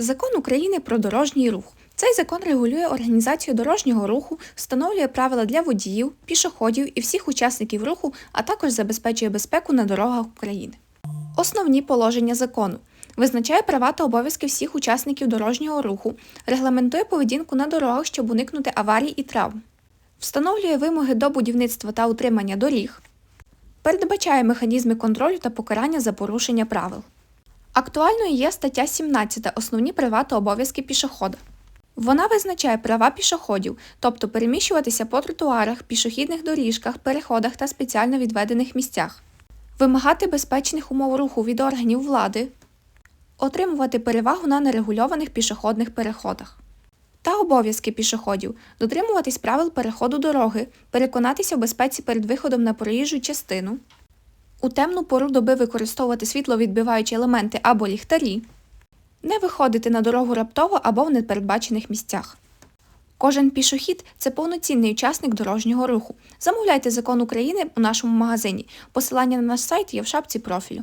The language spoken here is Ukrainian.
Закон України про дорожній рух. Цей закон регулює організацію дорожнього руху, встановлює правила для водіїв, пішоходів і всіх учасників руху, а також забезпечує безпеку на дорогах України. Основні положення закону. Визначає права та обов'язки всіх учасників дорожнього руху, регламентує поведінку на дорогах, щоб уникнути аварій і травм, встановлює вимоги до будівництва та утримання доріг, передбачає механізми контролю та покарання за порушення правил. Актуальною є стаття 17 Основні права та обов'язки пішохода. Вона визначає права пішоходів, тобто переміщуватися по тротуарах, пішохідних доріжках, переходах та спеціально відведених місцях, вимагати безпечних умов руху від органів влади, отримувати перевагу на нерегульованих пішохідних переходах. Та обов'язки пішоходів дотримуватись правил переходу дороги, переконатися в безпеці перед виходом на проїжджу частину, у темну пору доби використовувати світловідбиваючі елементи або ліхтарі, не виходити на дорогу раптово або в непередбачених місцях. Кожен пішохід це повноцінний учасник дорожнього руху. Замовляйте закон України у нашому магазині. Посилання на наш сайт є в шапці профілю.